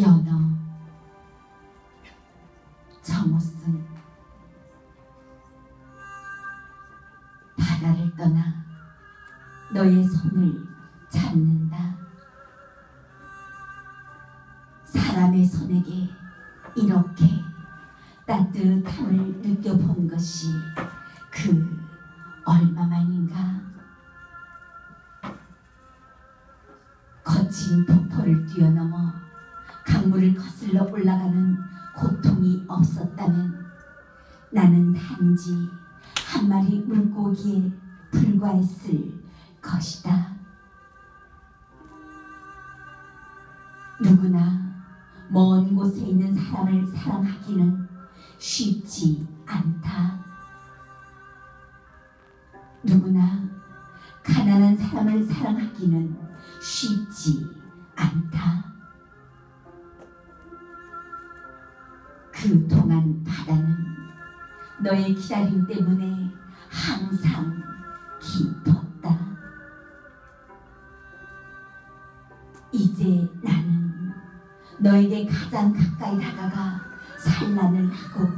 연어 정호승 바다를 떠나 너의 손을 잡는다. 사람의 손에게 이렇게 따뜻함을 느껴본 것이 그 얼마만인가 거친 폭포를 뛰어넘어 강물을 거슬러 올라가는 고통이 없었다면 나는 단지 한 마리 물고기에 불과했을 것이다. 누구나 먼 곳에 있는 사람을 사랑하기는 쉽지 않다. 누구나 가난한 사람을 사랑하기는 쉽지 않다. 그동안 바다는 너의 기다림 때문에 항상 깊었다. 이제 나는 너에게 가장 가까이 다가가 산란을 하고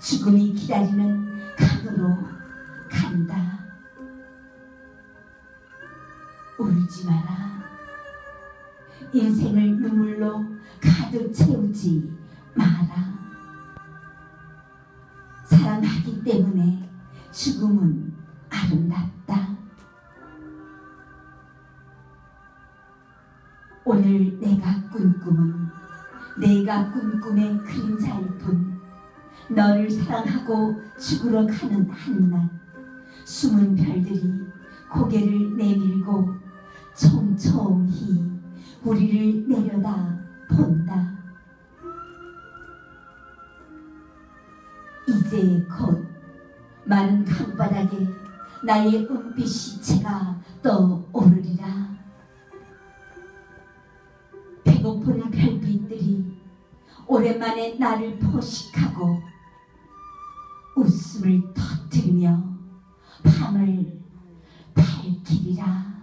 죽음이 기다리는 강으로 간다. 울지 마라. 인생을 눈물로 가득 채우지 마라. 사랑하기 때문에 죽음은 아름답다. 오늘 내가 꾼 꿈은 내가 꾼 꿈의 그림자일 뿐 너를 사랑하고 죽으러 가는 한낮 숨은 별들이 고개를 내밀고 촘촘히 우리를 내려다. 이제 곧 마른 강바닥에 나의 은빛 시체가 떠오르리라. 배고픈 별빛들이 오랜만에 나를 포식하고 웃음을 터뜨리며 밤을 밝히리라.